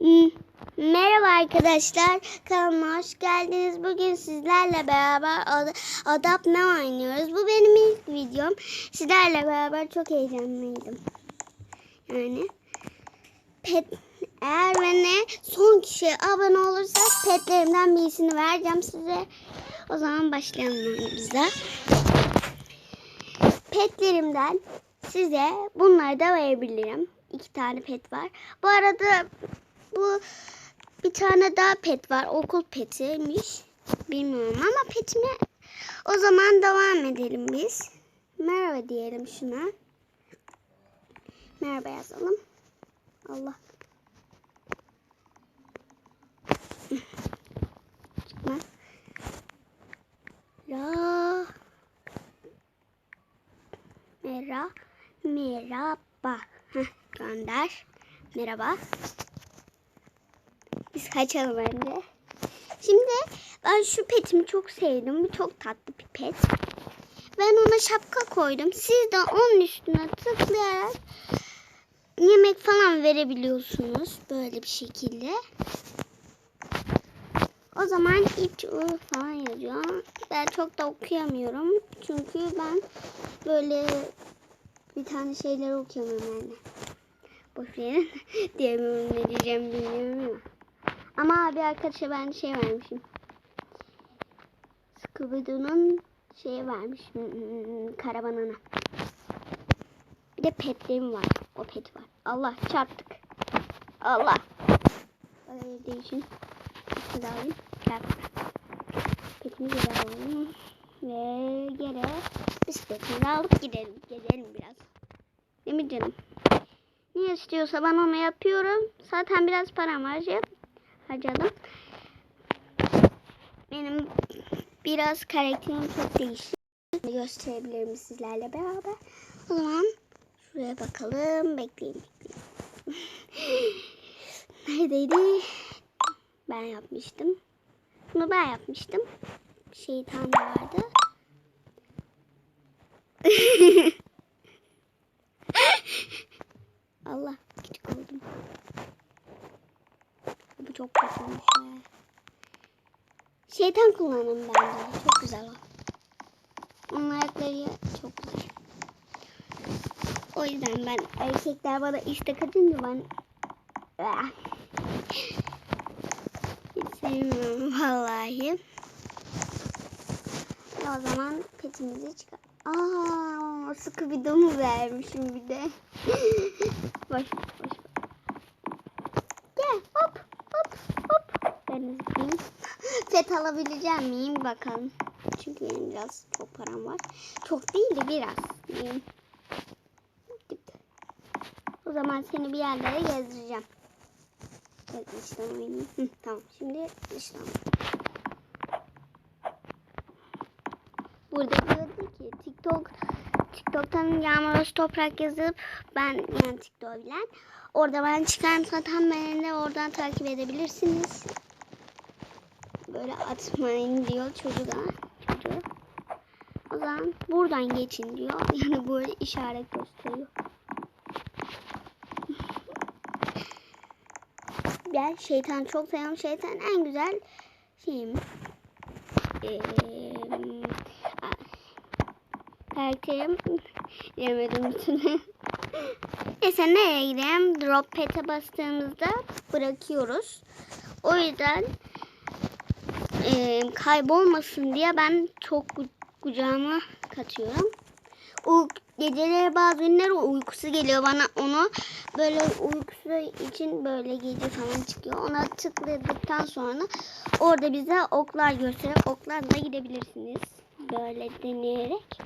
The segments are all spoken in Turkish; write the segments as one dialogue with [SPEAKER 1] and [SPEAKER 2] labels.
[SPEAKER 1] Merhaba arkadaşlar, kanalıma hoş geldiniz. Bugün sizlerle beraber Ad- Adap ne oynuyoruz? Bu benim ilk videom. Sizlerle beraber çok heyecanlıydım. Yani pet eğer bana son kişiye abone olursak petlerimden birisini vereceğim size. O zaman başlayalım oyunumuza. Petlerimden size bunları da verebilirim. İki tane pet var. Bu arada bu bir tane daha pet var. Okul petiymiş. Bilmiyorum ama petimi o zaman devam edelim biz. Merhaba diyelim şuna. Merhaba yazalım. Allah. Çıkma. La. Mera. Merhaba. Heh, gönder. Merhaba. Kaçalım önce. Şimdi ben şu petimi çok sevdim. Çok tatlı bir pet. Ben ona şapka koydum. Siz de onun üstüne tıklayarak yemek falan verebiliyorsunuz. Böyle bir şekilde. O zaman iç u falan yazıyor. Ben çok da okuyamıyorum. Çünkü ben böyle bir tane şeyler okuyamıyorum yani. Boş verin. Diyemiyorum ne diyeceğim bilmiyorum ama. Ama abi arkadaşa ben şey vermişim. Scooby-Doo'nun şeyi vermiş. hmm, Karavanına. Bir de petlerim var. O pet var. Allah çarptık. Allah. Öyle değişin. Petimi de alayım. Çarptık. Petimi de alalım. Ve geri bisikletimi alıp gidelim. Gezelim biraz. Değil mi canım? Ne istiyorsa ben onu yapıyorum. Zaten biraz param harcayıp harcadım. Benim biraz karakterim çok değişti. Gösterebilirim sizlerle beraber. O zaman şuraya bakalım. Bekleyin. bekleyin. Neredeydi? Ben yapmıştım. Bunu ben yapmıştım. Şeytan vardı. Allah küçük oldum. Bu çok kötüymüş ya. Şeytan kullanın bence. Çok güzel o. Onun ayakları çok güzel. O yüzden ben erkekler bana istek atınca ben Ah. hiç sevmiyorum vallahi. O zaman petimizi çıkar. Aa, Scooby-Doo mu vermişim bir de. boş boş. Gel hop hop hop. Ben zıplayayım. Set alabileceğim miyim bakalım. Çünkü benim biraz çok param var. Çok değil de biraz. O zaman seni bir yerlere gezdireceğim. Evet. Hı, tamam şimdi işlem. Burada diyordu ki TikTok TikTok'tan Yağmur Toprak yazıp ben yani TikTok bilen orada ben çıkarım zaten beni oradan takip edebilirsiniz. Böyle atmayın diyor çocuğa. Çocuğa. O zaman buradan geçin diyor. Yani böyle işaret gösteriyor. Ben şeytan çok seviyorum. Şeytan en güzel şeyim. Ee, karakterim bilemedim bütün. Neyse nereye gidelim? Drop pet'e bastığımızda bırakıyoruz. O yüzden e, kaybolmasın diye ben çok kucağıma katıyorum. O geceleri bazı günler uykusu geliyor bana onu böyle uykusu için böyle gece falan çıkıyor. Ona tıkladıktan sonra orada bize oklar gösteriyor. Oklarla gidebilirsiniz. Böyle deneyerek.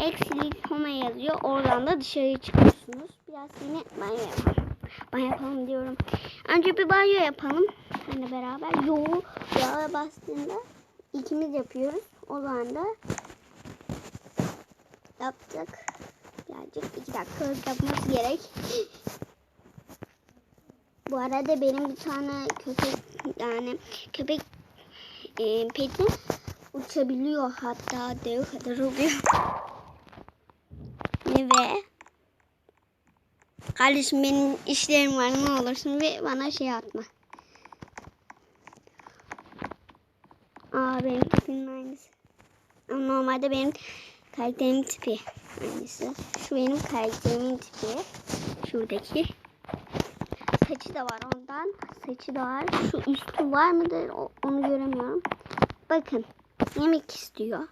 [SPEAKER 1] Eksilik home yazıyor. Oradan da dışarı çıkıyorsunuz. Biraz seni banyo yapalım. Banyo yapalım diyorum. Önce bir banyo yapalım. Hani beraber. Yoğu yağa bastığında ikimiz yapıyoruz. O zaman da yaptık. Birazcık iki dakika yapması gerek. Bu arada benim bir tane köpek yani köpek e, petim uçabiliyor hatta dev kadar oluyor. Ve Kardeşim benim işlerim var ne olursun ve bana şey atma. Aa benim tipinin aynısı. Normalde benim karakterimin tipi aynısı. Şu benim karakterimin tipi. Şuradaki. Saçı da var ondan. Saçı da var. Şu üstü var mıdır onu göremiyorum. Bakın yemek istiyor.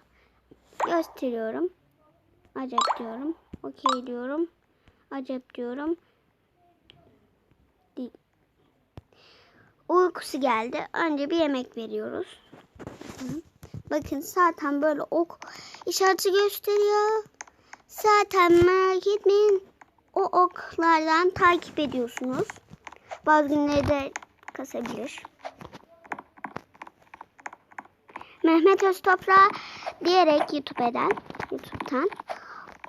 [SPEAKER 1] Gösteriyorum. Acep diyorum. Okey diyorum. Acep diyorum. Uykusu geldi. Önce bir yemek veriyoruz. Bakın. Zaten böyle ok işareti gösteriyor. Zaten merak etmeyin. O oklardan takip ediyorsunuz. Bazı günleri de kasabilir. Mehmet Öztoprak diyerek YouTube'dan, YouTube'dan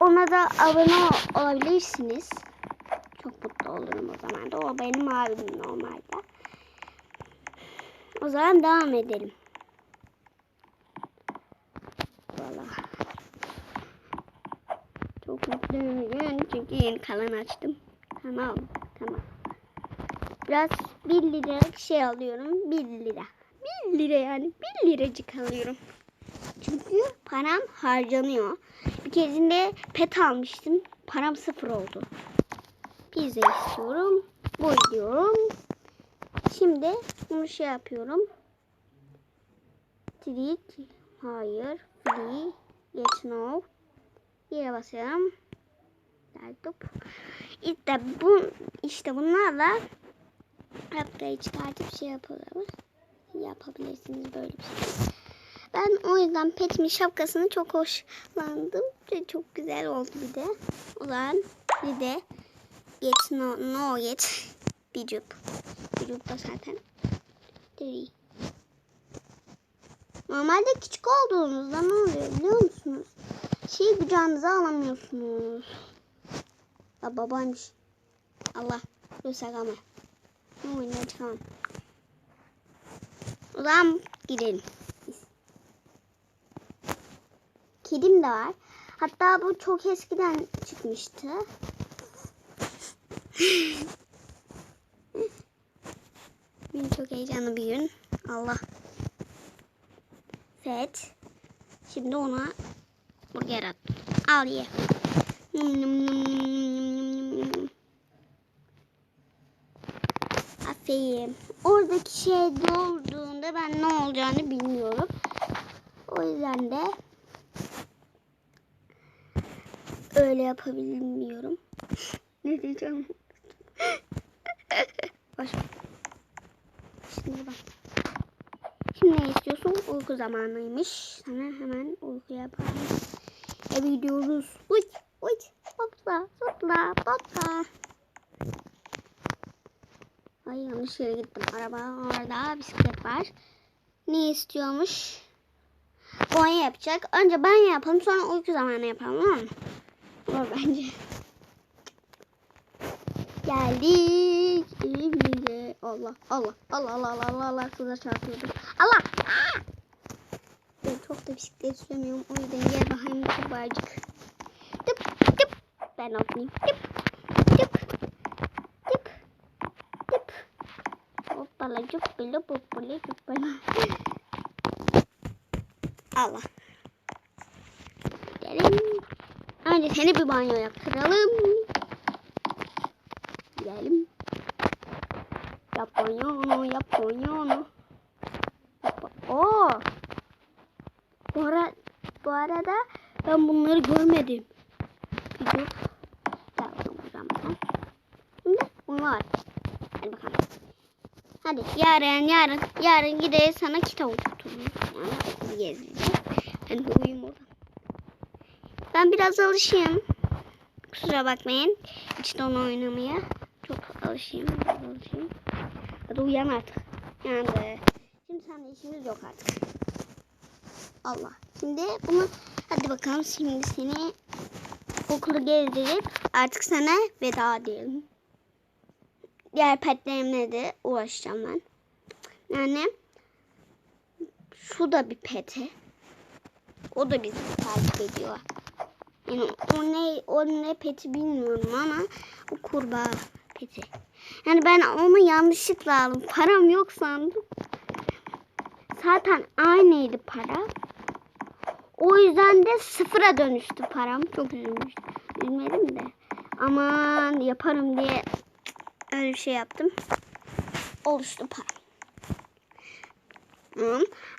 [SPEAKER 1] ona da abone olabilirsiniz. Çok mutlu olurum o zaman da. O benim abim normalde. O zaman devam edelim. Valla. Çok mutluyum çünkü yeni kanal açtım. Kanal, kanal. Biraz 1 liralık şey alıyorum. 1 lira. 1 lira yani. 1 liracık alıyorum. Çünkü param harcanıyor. Bir keresinde pet almıştım. Param sıfır oldu. Pizza istiyorum. Bu diyorum. Şimdi bunu şey yapıyorum. Treat. Hayır. Get now. Yere basıyorum. Laptop. İşte bu işte bunlarla haftayı çıkartıp şey yapıyoruz. Yapabilirsiniz böyle bir şey. Ben o yüzden petimin şapkasını çok hoşlandım. Ve çok güzel oldu bir de. O zaman bir de get no, no get bicup. Bicup da zaten. Deri. Normalde küçük olduğunuzda ne oluyor biliyor musunuz? Şeyi kucağınıza alamıyorsunuz. Ya babaymış. Allah. Göster ama. Ne oynuyor çıkalım. O zaman gidelim. Kedim de var. Hatta bu çok eskiden çıkmıştı. Bugün çok heyecanlı bir gün. Allah. Evet. Şimdi ona burger at. Al ye. Aferin. Oradaki şey dolduğunda ben ne olacağını bilmiyorum. O yüzden de öyle yapabilmiyorum. ne diyeceğim? Ver. Şimdi bak. Şimdi ne istiyorsun? Uyku zamanıymış. Sana hemen uyku yapalım. Eve gidiyoruz. Uy, uy, hopla, hopla, hopla. Ay yanlış yere gittim. Araba orada, bisiklet var. Ne istiyormuş? Boya yapacak. Önce ben yapalım sonra uyku zamanı yapalım tamam mı? Olur bence. Geldik. Allah Allah Allah Allah Allah Allah Allah kıza çarpıyordum. Allah! Ben çok da bisiklet süremiyorum. O yüzden gel bakayım kurbağacık. Tıp tıp. Ben atlayayım. Tıp tıp tıp tıp. Hoppala cuppala hoppala cuppala. Allah. Gidelim. Önce seni bir banyo yaptıralım. Gidelim. Yap banyonu, yap banyonu. Yap- Oo. Bu, ara, bu arada ben bunları görmedim. Bunu var. Hadi bakalım. Hadi yarın yarın yarın gideriz sana kitap okuturum. Yani okulu gezdireceğim. Ben de uyuyayım orada. Ben biraz alışayım. Kusura bakmayın. İşte onu oynamaya. Çok alışayım. Alışayım. Hadi uyan artık. Yani şimdi seninle işimiz yok artık. Allah. Şimdi bunu hadi bakalım şimdi seni okulu gezdirip artık sana veda diyelim. Diğer petlerimle de uğraşacağım ben. Yani şu da bir pete. O da bizi takip ediyor. Yani o ne, o ne peti bilmiyorum ama o kurbağa peti. Yani ben onu yanlışlıkla aldım. Param yok sandım. Zaten aynıydı para. O yüzden de sıfıra dönüştü param. Çok üzülmüştüm. Üzülmedim de. Aman yaparım diye öyle bir şey yaptım. Oluştu param.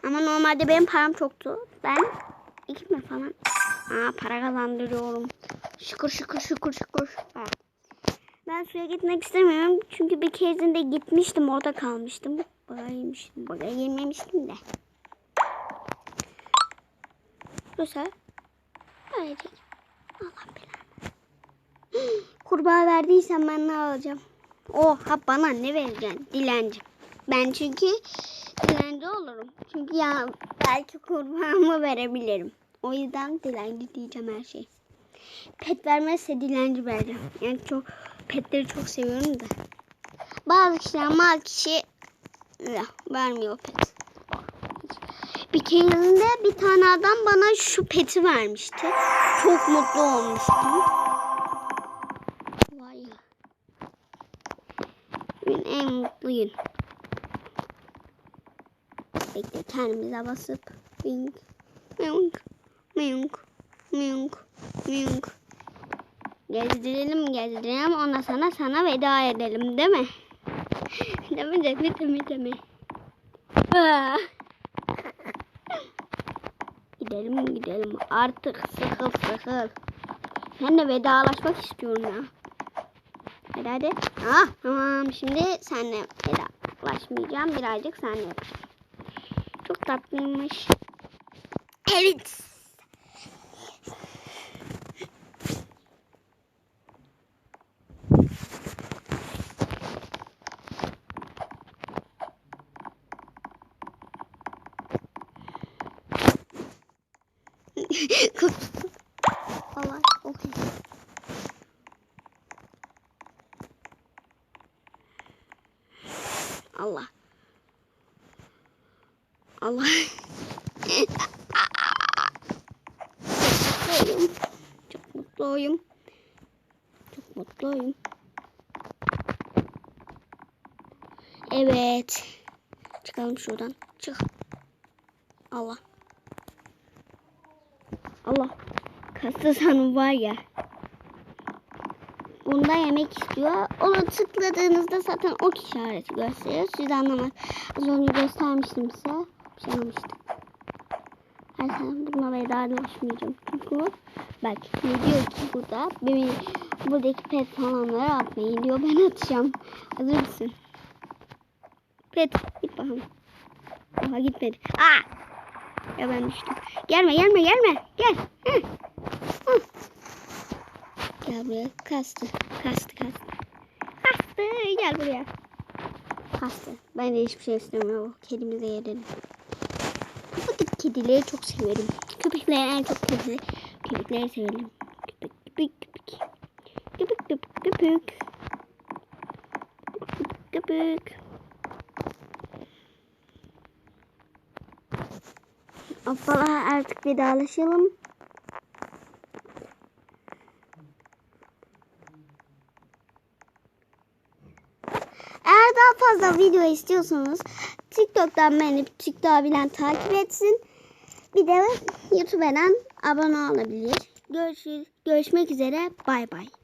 [SPEAKER 1] Ama normalde benim param çoktu. Ben iki mi falan? Aa, para kazandırıyorum. Şükür şükür şükür şükür. Ha. Ben suya gitmek istemiyorum. Çünkü bir kezinde gitmiştim. Orada kalmıştım. Baga yemiştim. Baga yememiştim de. Burası. Verecek. Allah belanı. Kurbağa verdiysen ben ne alacağım? Oha bana ne vereceksin? Dilenci. Ben çünkü dilenci olurum. Çünkü ya belki kurbağamı verebilirim. O yüzden dilenci diyeceğim her şey. Pet vermezse dilenci vereceğim. Yani çok petleri çok seviyorum da. Bazı kişiler bazı kişi ya, vermiyor pet. Bir keresinde bir tane adam bana şu peti vermişti. Çok mutlu olmuştum. Vay ya. Ben en mutluyum. Bekle kendimize basıp. Wink. Wink. Wink. Wink. Wink. Gezdirelim gezdirelim ondan sonra sana veda edelim değil mi? değil mi değil mi değil mi değil mi? Gidelim gidelim artık sıkıl sıkıl. Ben de vedalaşmak istiyorum ya. Hadi. Ah tamam şimdi senle vedalaşmayacağım birazcık senle. Çok tatlıymış. Evet. Allah okey. Allah. Allah. Çok mutluyum. Çok mutluyum. Evet. Çıkalım şuradan. Çık. Allah. Allah. Kaslı sanım var ya. Bunda yemek istiyor. Onu tıkladığınızda zaten ok işareti gösteriyor. Siz anlamaz. Az önce göstermiştim size. Bir şey almıştım. Her zaman bununla vedalaşmayacağım. Çünkü bak ne diyor ki burada benim buradaki pet falanları atmayın diyor. Ben atacağım. Hazır mısın? Pet git bakalım. Aha gitmedi. Aa! Ya ben düştüm. Gelme gelme gelme. Gel. Gel buraya. Kastı. Kastı kastı. Kastı. Gel buraya. Kastı. Ben de hiçbir şey istemiyorum. Kedimize yerelim. Bu tip kedileri çok severim. Köpekleri en çok kedi. Köpekleri severim. Köpek köpek köpek. Köpek köpek köpek. Köpek köpek. Hoppala artık vedalaşalım. Eğer daha fazla video istiyorsanız TikTok'tan beni TikTok'u bilen takip etsin. Bir de YouTube'dan abone olabilir. Görüşürüz. Görüşmek üzere. Bay bay.